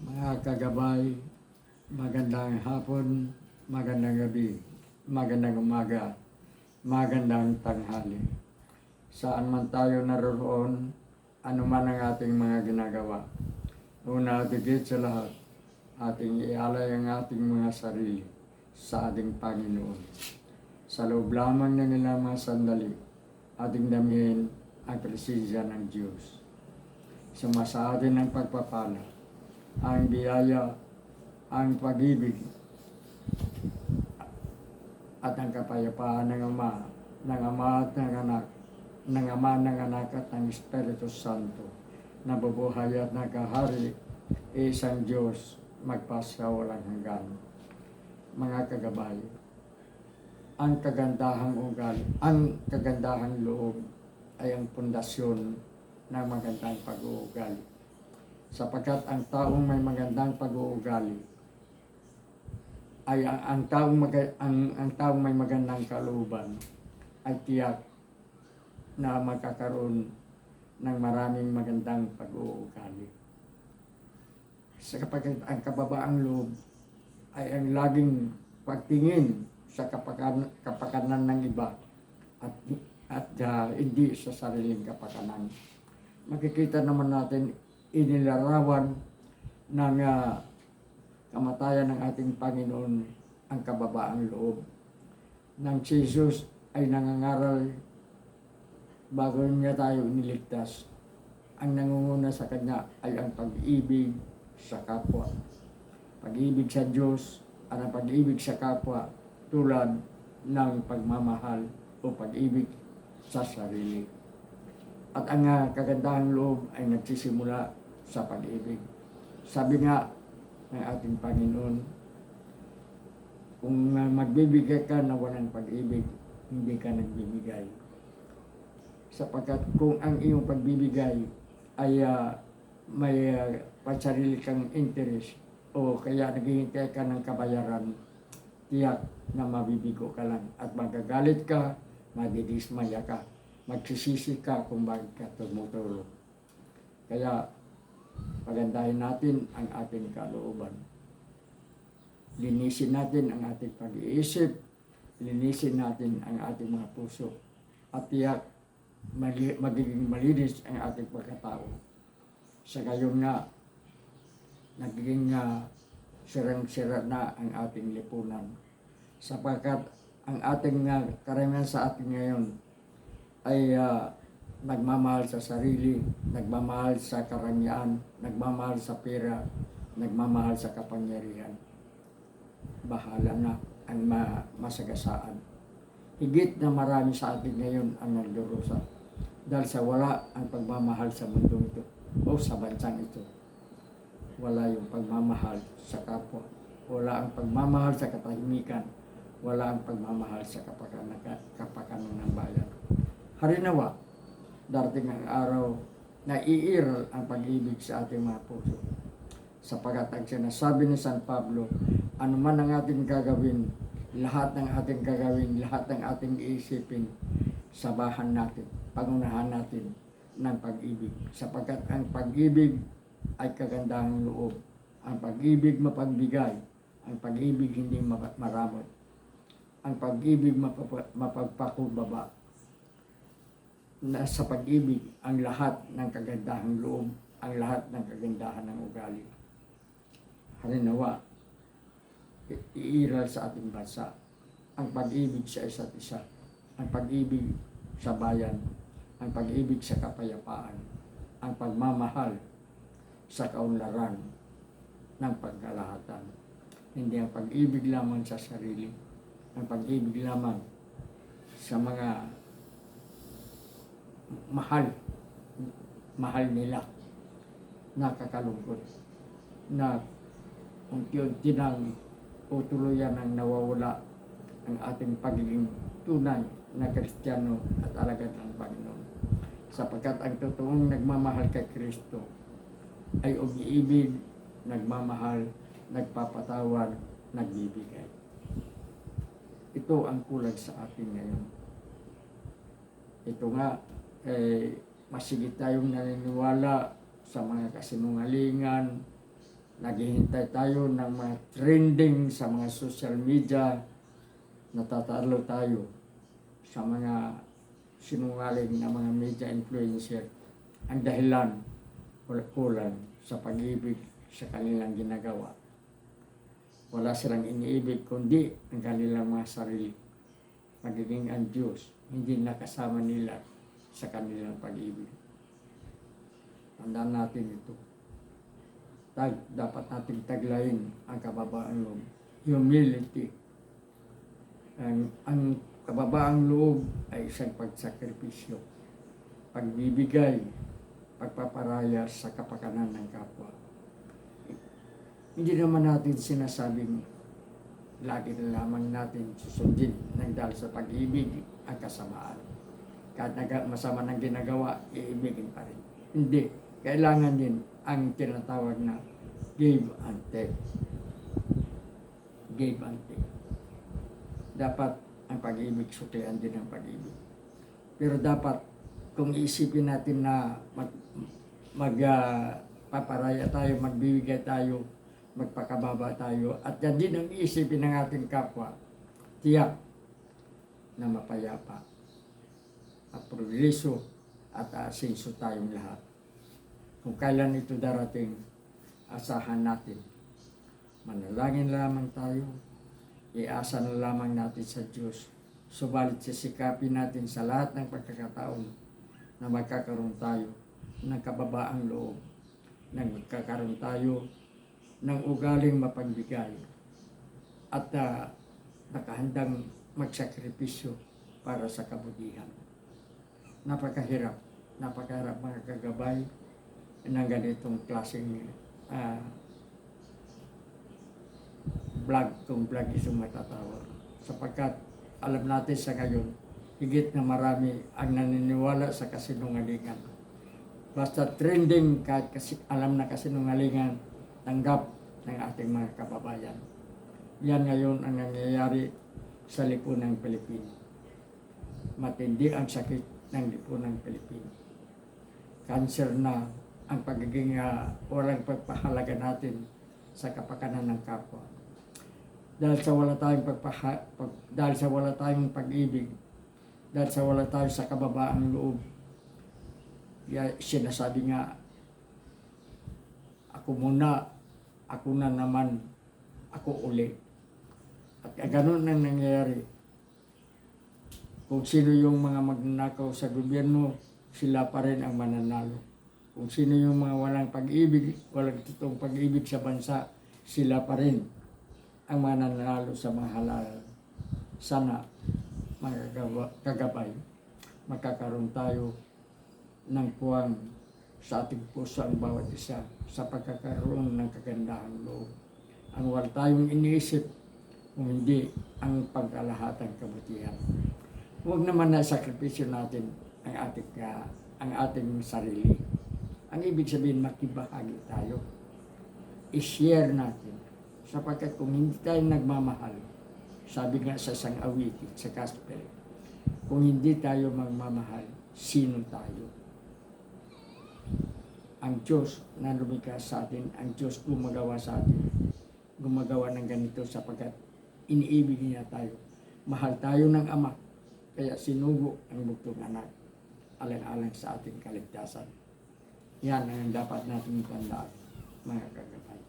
Mga kagabay, magandang hapon, magandang gabi, magandang umaga, magandang tanghali. Saan man tayo naroon, ano man ang ating mga ginagawa. Una, digit sa lahat, ating ialay ang ating mga sarili sa ating Panginoon. Sa loob lamang na nila mga sandali, ating damihin ang presensya ng Diyos. Sumasa atin ang pagpapala, ang biyaya, ang pag-ibig, at ang kapayapaan ng Ama, ng Ama at ng Anak, ng Ama, ng Anak at ng Espiritu Santo, na bubuhay at nakahari, isang Diyos, magpasawalang hanggan. Mga kagabay, ang kagandahang ugali, ang kagandahang loob ay ang pundasyon ng magandang pag-uugali. Sapagkat ang taong may magandang pag-uugali ay ang, ang taong maga, ang, ang taong may magandang kalooban ay tiyak na magkakaroon ng maraming magandang pag-uugali. Sapagkat ang kababaang loob ay ang laging pagtingin sa kapakan, kapakanan ng iba at at ah, hindi sa sariling kapakanan. Makikita naman natin inilarawan ng ah, kamatayan ng ating Panginoon ang kababaang loob. Nang Jesus ay nangangaral bago niya tayo iniligtas, ang nangunguna sa Kanya ay ang pag-ibig sa kapwa. Pag-ibig sa Diyos at ang pag-ibig sa kapwa tulad ng pagmamahal o pag-ibig sa sarili. At ang ah, kagandahang loob ay nagsisimula sa pag-ibig. Sabi nga ng ating Panginoon, kung ah, magbibigay ka na walang pag-ibig, hindi ka nagbibigay. Sapagkat kung ang iyong pagbibigay ay ah, may uh, pansarili kang interest o kaya naghihintay ka ng kabayaran, tiyak na mabibigo ka lang at magagalit ka, madidismaya ka, magsisisi ka kung bakit ka tumutulog. Kaya pagandahin natin ang ating kalooban. Linisin natin ang ating pag-iisip, linisin natin ang ating mga puso, at tiyak magiging malinis ang ating pagkatao. Sa gayon nga, nagiging uh, sirang-sira na ang ating lipunan. Sapagkat ang ating uh, karamihan sa atin ngayon ay uh, nagmamahal sa sarili, nagmamahal sa karangyaan, nagmamahal sa pera, nagmamahal sa kapangyarihan. Bahala na ang ma- masagasaan. Higit na marami sa atin ngayon ang nagdurusa dahil sa wala ang pagmamahal sa mundo ito o sa bansang ito. Wala yung pagmamahal sa kapwa. Wala ang pagmamahal sa katahimikan. Wala ang pagmamahal sa kapakanan, kapakanan ng bayan. Harinawa, darating ang araw na iiral ang pag-ibig sa ating mga puso. Sapagat ang sinasabi ni San Pablo, ano man ang ating gagawin, lahat ng ating gagawin, lahat ng ating iisipin, sabahan natin, pangunahan natin ng pag-ibig. Sapagkat ang pag-ibig ay kagandahang loob. Ang pag-ibig mapagbigay, ang pag-ibig hindi ma- maramot. Ang pag-ibig mapagpakumbaba. Na sa pag-ibig ang lahat ng kagandahang loob, ang lahat ng kagandahan ng ugali. Halinawa, iiral sa ating bansa ang pag-ibig sa isa't isa, ang pag-ibig sa bayan, ang pag-ibig sa kapayapaan, ang pagmamahal sa kaunlaran ng pagkalahatan. Hindi ang pag-ibig lamang sa sarili, ang pag-ibig lamang sa mga mahal, mahal nila, nakakalungkot, na unti-unti nang o tuluyan ang nawawala ang ating pagiging tunay na Kristiyano at alagad ng Panginoon. Sapagkat ang totoong nagmamahal kay Kristo ay umiibig, nagmamahal, nagpapatawad, nagbibigay. Ito ang kulag sa atin ngayon. Ito nga, eh, masigit tayong naniniwala sa mga kasinungalingan, Naghihintay tayo ng mga trending sa mga social media. Natatalo tayo sa mga sinungaling na mga media influencer. Ang dahilan, kulang sa pag-ibig sa kanilang ginagawa. Wala silang iniibig kundi ang kanilang mga sarili. Magiging ang Diyos, hindi nakasama nila sa kanilang pag-ibig. Tandaan natin ito. Tag, dapat nating taglayin ang kababaan loob. Humility. Ang, ang kababaang loob ay isang pagsakripisyo. Pagbibigay, pagpaparaya sa kapakanan ng kapwa. Hindi naman natin sinasabing lagi na lamang natin susundin ng dahil sa pag-ibig ang kasamaan. Kahit naga, masama ng ginagawa, iibigin pa rin. Hindi. Kailangan din ang tinatawag na give and take. Give and take. Dapat ang pag-ibig, suklian din ang pag-ibig. Pero dapat, kung isipin natin na mag, mag ah, paparaya tayo, magbibigay tayo, magpakababa tayo, at yan din ang isipin ng ating kapwa, tiyak na mapayapa at progreso at asenso tayong lahat. Kung kailan ito darating, asahan natin. Manalangin lamang tayo, iasa na lamang natin sa Diyos. Subalit sisikapin natin sa lahat ng pagkakataon na magkakaroon tayo ng kababaang loob, na magkakaroon tayo ng ugaling mapagbigay at ah, nakahandang magsakripisyo para sa kabutihan. Napakahirap, napakahirap mga kagabay ng ganitong klaseng ah, vlog kung vlog isang matatawag. Sapagkat alam natin sa ngayon, higit na marami ang naniniwala sa kasinungalingan. Basta trending kahit kasi alam na kasinungalingan, tanggap ng ating mga kababayan. Yan ngayon ang nangyayari sa lipunang Pilipino. Matindi ang sakit ng lipunang Pilipino. Cancer na ang pagiging ah, walang pagpahalaga natin sa kapakanan ng kapwa. Dahil sa wala tayong pagpaha, pag, dahil sa wala tayong pag-ibig, dahil sa wala tayo sa kababaang loob, ya, sinasabi nga, ako muna, ako na naman, ako uli. At ganun ang nangyayari. Kung sino yung mga magnanakaw sa gobyerno, sila pa rin ang mananalo. Kung sino yung mga walang pag-ibig, walang totoong pag-ibig sa bansa, sila pa rin ang mananalo sa mga halal. Sana, mga kagaba- kagabay, magkakaroon tayo ng puwang sa ating puso ang bawat isa sa pagkakaroon ng kagandahang loob. Ang wala tayong iniisip kung hindi ang pagkalahatang kabutihan. Huwag naman na sakripisyo natin ang ating, ah, ang ating sarili. Ang ibig sabihin, makibahagi tayo. I-share natin. Sapagkat kung hindi tayo nagmamahal, sabi nga sa isang awitin, sa gospel, kung hindi tayo magmamahal, sino tayo? Ang Diyos na lumikha sa atin, ang Diyos gumagawa sa atin, gumagawa ng ganito sapagkat iniibig niya tayo. Mahal tayo ng Ama, kaya sinugo ang bugtong anak alang-alang sa ating kaligtasan. Yan ang dapat natin tandaan, mga kagabay.